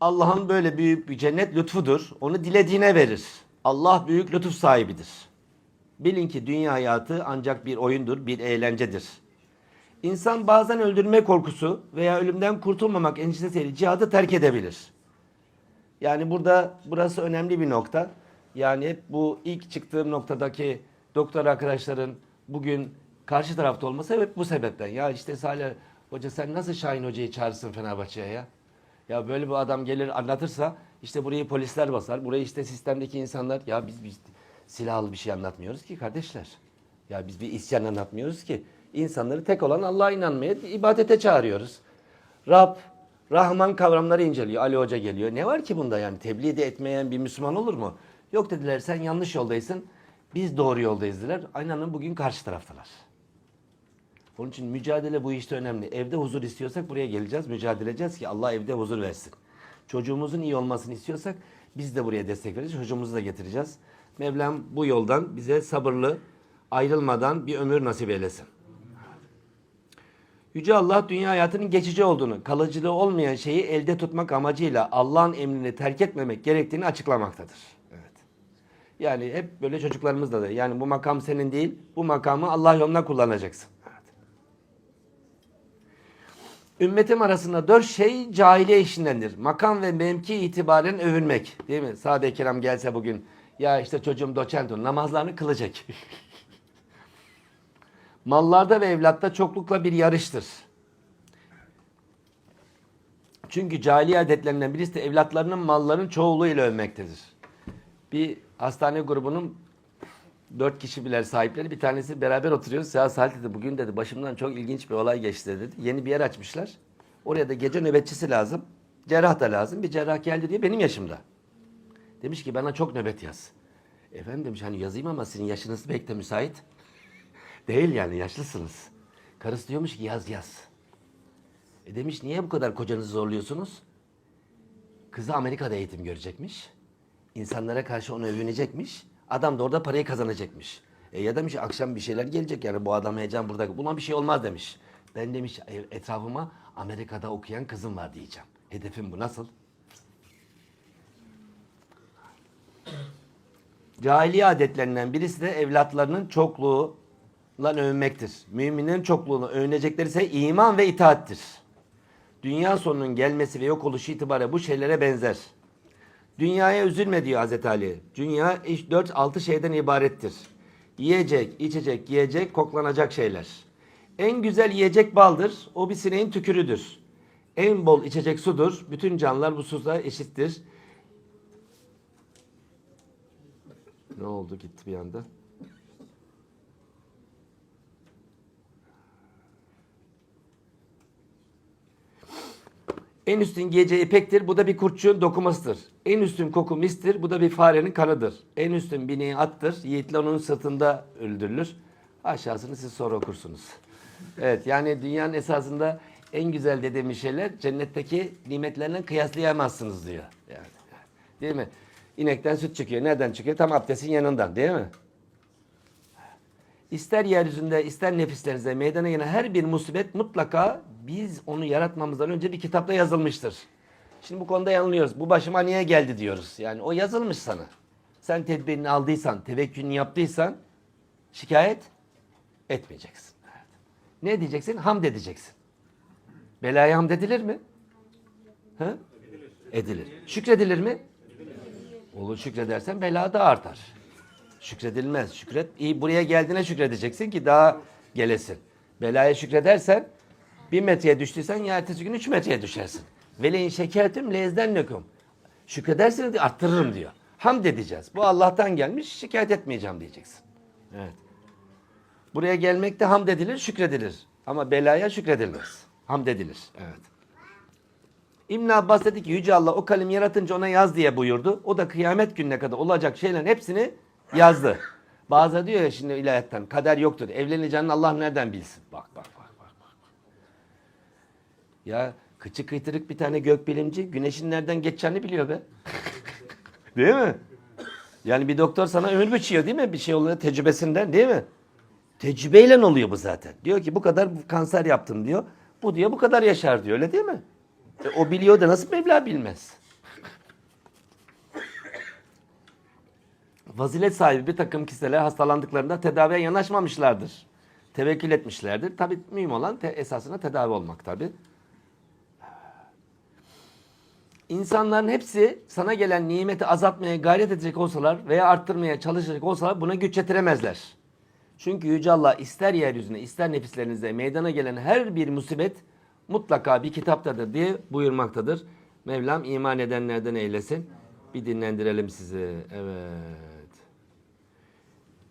Allah'ın böyle büyük bir cennet lütfudur. Onu dilediğine verir. Allah büyük lütuf sahibidir. Bilin ki dünya hayatı ancak bir oyundur, bir eğlencedir. İnsan bazen öldürme korkusu veya ölümden kurtulmamak endişesiyle cihadı terk edebilir. Yani burada burası önemli bir nokta. Yani hep bu ilk çıktığım noktadaki doktor arkadaşların bugün karşı tarafta olması hep bu sebepten. Ya işte Salih Hoca sen nasıl Şahin Hoca'yı çağırırsın Fenerbahçe'ye ya? Ya böyle bir adam gelir anlatırsa işte burayı polisler basar. Burayı işte sistemdeki insanlar ya biz, biz silahlı bir şey anlatmıyoruz ki kardeşler. Ya biz bir isyan anlatmıyoruz ki. İnsanları tek olan Allah'a inanmaya, ibadete çağırıyoruz. Rab, Rahman kavramları inceliyor. Ali Hoca geliyor. Ne var ki bunda yani? Tebliğ de etmeyen bir Müslüman olur mu? Yok dediler sen yanlış yoldaysın. Biz doğru yoldayız dediler. Aynen bugün karşı taraftalar. Onun için mücadele bu işte önemli. Evde huzur istiyorsak buraya geleceğiz, mücadele edeceğiz ki Allah evde huzur versin. Çocuğumuzun iyi olmasını istiyorsak biz de buraya destek vereceğiz, çocuğumuzu da getireceğiz. Mevlam bu yoldan bize sabırlı, ayrılmadan bir ömür nasip eylesin. Yüce Allah dünya hayatının geçici olduğunu, kalıcılığı olmayan şeyi elde tutmak amacıyla Allah'ın emrini terk etmemek gerektiğini açıklamaktadır. Evet. Yani hep böyle çocuklarımızda da yani bu makam senin değil, bu makamı Allah yoluna kullanacaksın. Evet. Ümmetim arasında dört şey cahiliye işindendir. Makam ve mevki itibaren övünmek. Değil mi? Sahabe-i kiram gelse bugün ya işte çocuğum doçent olur, namazlarını kılacak. Mallarda ve evlatta çoklukla bir yarıştır. Çünkü cahiliye adetlerinden birisi de evlatlarının malların çoğuluğuyla övmektedir. Bir hastane grubunun dört kişi birer sahipleri bir tanesi beraber oturuyoruz. Ya Salih dedi bugün dedi başımdan çok ilginç bir olay geçti dedi. Yeni bir yer açmışlar. Oraya da gece nöbetçisi lazım. Cerrah da lazım. Bir cerrah geldi diye benim yaşımda. Demiş ki bana çok nöbet yaz. Efendim demiş hani yazayım ama sizin yaşınız pek de müsait. Değil yani yaşlısınız. Karısı diyormuş ki yaz yaz. E demiş niye bu kadar kocanızı zorluyorsunuz? Kızı Amerika'da eğitim görecekmiş. İnsanlara karşı onu övünecekmiş. Adam da orada parayı kazanacakmış. E ya demiş akşam bir şeyler gelecek yani bu adam heyecan burada. Buna bir şey olmaz demiş. Ben demiş "e, etrafıma Amerika'da okuyan kızım var diyeceğim. Hedefim bu nasıl? Cahiliye adetlerinden birisi de evlatlarının çokluğu lan övünmektir. Müminlerin çokluğunu övünecekleri ise iman ve itaattir. Dünya sonunun gelmesi ve yok oluşu itibariyle bu şeylere benzer. Dünyaya üzülme diyor Hazreti Ali. Dünya 4-6 şeyden ibarettir. Yiyecek, içecek, giyecek, koklanacak şeyler. En güzel yiyecek baldır. O bir sineğin tükürüdür. En bol içecek sudur. Bütün canlılar bu suda eşittir. Ne oldu gitti bir anda? En üstün giyeceği ipektir. Bu da bir kurtçuğun dokumasıdır. En üstün koku mistir. Bu da bir farenin kanıdır. En üstün bineği attır. Yiğitler onun sırtında öldürülür. Aşağısını siz sonra okursunuz. Evet yani dünyanın esasında en güzel dediğimiz şeyler cennetteki nimetlerle kıyaslayamazsınız diyor. Yani, değil mi? İnekten süt çıkıyor. Nereden çıkıyor? Tam abdestin yanından değil mi? İster yeryüzünde ister nefislerinize meydana gelen her bir musibet mutlaka biz onu yaratmamızdan önce bir kitapta yazılmıştır. Şimdi bu konuda yanılıyoruz. Bu başıma niye geldi diyoruz. Yani o yazılmış sana. Sen tedbirini aldıysan, tevekkülünü yaptıysan şikayet etmeyeceksin. Ne diyeceksin? Hamd edeceksin. Belaya hamd edilir mi? Ha? Edilir. Şükredilir mi? Olur şükredersen bela da artar. Şükredilmez. Şükret. İyi buraya geldiğine şükredeceksin ki daha gelesin. Belaya şükredersen bir metreye düştüysen ya ertesi gün üç metreye düşersin. Veleyin şekertüm lezden nekum. Şükrederseniz diyor, arttırırım diyor. Hamd edeceğiz. Bu Allah'tan gelmiş şikayet etmeyeceğim diyeceksin. Evet. Buraya gelmekte hamd edilir, şükredilir. Ama belaya şükredilmez. Hamd edilir. Evet. İbn Abbas dedi ki Yüce Allah o kalemi yaratınca ona yaz diye buyurdu. O da kıyamet gününe kadar olacak şeylerin hepsini yazdı. Bazı diyor ya şimdi ilahiyattan kader yoktur. Evleneceğini Allah nereden bilsin? Bak bak bak bak. bak. Ya Kıçı kıytırık bir tane gökbilimci güneşin nereden geçeceğini biliyor be. değil mi? Yani bir doktor sana ömür biçiyor değil mi? Bir şey oluyor tecrübesinden değil mi? Tecrübeyle oluyor bu zaten. Diyor ki bu kadar kanser yaptım diyor. Bu diyor bu kadar yaşar diyor öyle değil mi? E, o biliyor da nasıl Mevla bilmez? Vazilet sahibi bir takım kişiler hastalandıklarında tedaviye yanaşmamışlardır. Tevekkül etmişlerdir. Tabi mühim olan te esasına tedavi olmak tabi. İnsanların hepsi sana gelen nimeti azaltmaya gayret edecek olsalar veya arttırmaya çalışacak olsalar buna güç yetiremezler. Çünkü Yüce Allah ister yeryüzüne ister nefislerinize meydana gelen her bir musibet mutlaka bir kitaptadır diye buyurmaktadır. Mevlam iman edenlerden eylesin. Bir dinlendirelim sizi. Evet.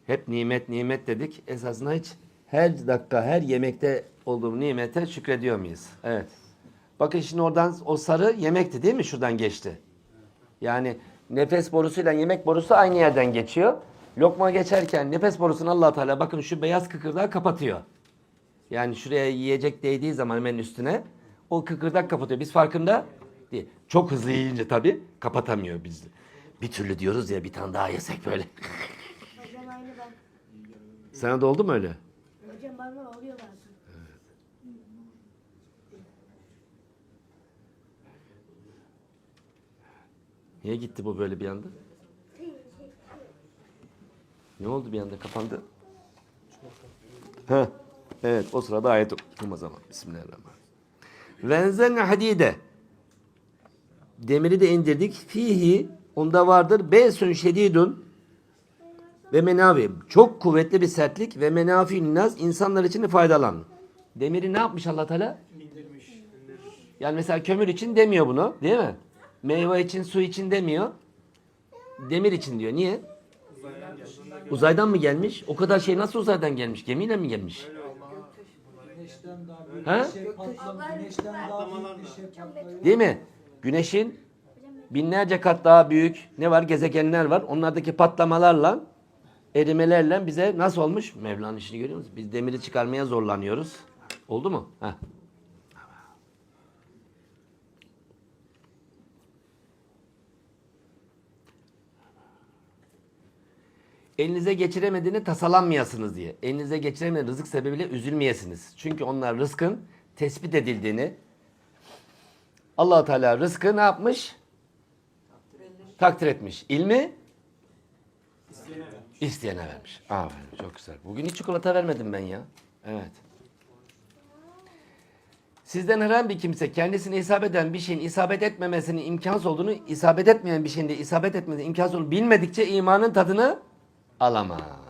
Hep nimet nimet dedik. Esasında hiç her dakika her yemekte olduğum nimete şükrediyor muyuz? Evet. Bakın şimdi oradan o sarı yemekti değil mi? Şuradan geçti. Yani nefes borusuyla yemek borusu aynı yerden geçiyor. Lokma geçerken nefes borusunu allah Teala bakın şu beyaz kıkırdağı kapatıyor. Yani şuraya yiyecek değdiği zaman hemen üstüne o kıkırdak kapatıyor. Biz farkında değil. Çok hızlı yiyince tabii kapatamıyor bizi. Bir türlü diyoruz ya bir tane daha yesek böyle. Sana da oldu mu öyle? Hocam bana oluyor bazen. Niye gitti bu böyle bir anda? Ne oldu bir anda kapandı? Ha, evet o sırada ayet okudum o zaman. Bismillahirrahmanirrahim. Venzelne hadide. Demiri de indirdik. Fihi onda vardır. Besun şedidun ve menavi. Çok kuvvetli bir sertlik ve menafi naz insanlar için faydalan. Demiri ne yapmış Allah Teala? Yani mesela kömür için demiyor bunu, değil mi? Meyve için, su için demiyor. Demir için diyor. Niye? Uzaydan mı gelmiş? O kadar şey nasıl uzaydan gelmiş? Gemiyle mi gelmiş? Patlıyor. Değil mi? Güneşin binlerce kat daha büyük ne var? Gezegenler var. Onlardaki patlamalarla, erimelerle bize nasıl olmuş? Mevla'nın işini görüyor musunuz? Biz demiri çıkarmaya zorlanıyoruz. Oldu mu? Heh. Elinize geçiremediğini tasalanmayasınız diye. Elinize geçiremeyen rızık sebebiyle üzülmeyesiniz. Çünkü onlar rızkın tespit edildiğini, allah Teala rızkı ne yapmış? Takdir etmiş. İlmi? İsteyene vermiş. Aferin çok güzel. Bugün hiç çikolata vermedim ben ya. Evet. Sizden herhangi bir kimse kendisine isabet eden bir şeyin isabet etmemesinin imkansız olduğunu, isabet etmeyen bir şeyin de isabet etmesinin imkansız olduğunu bilmedikçe imanın tadını alamaz.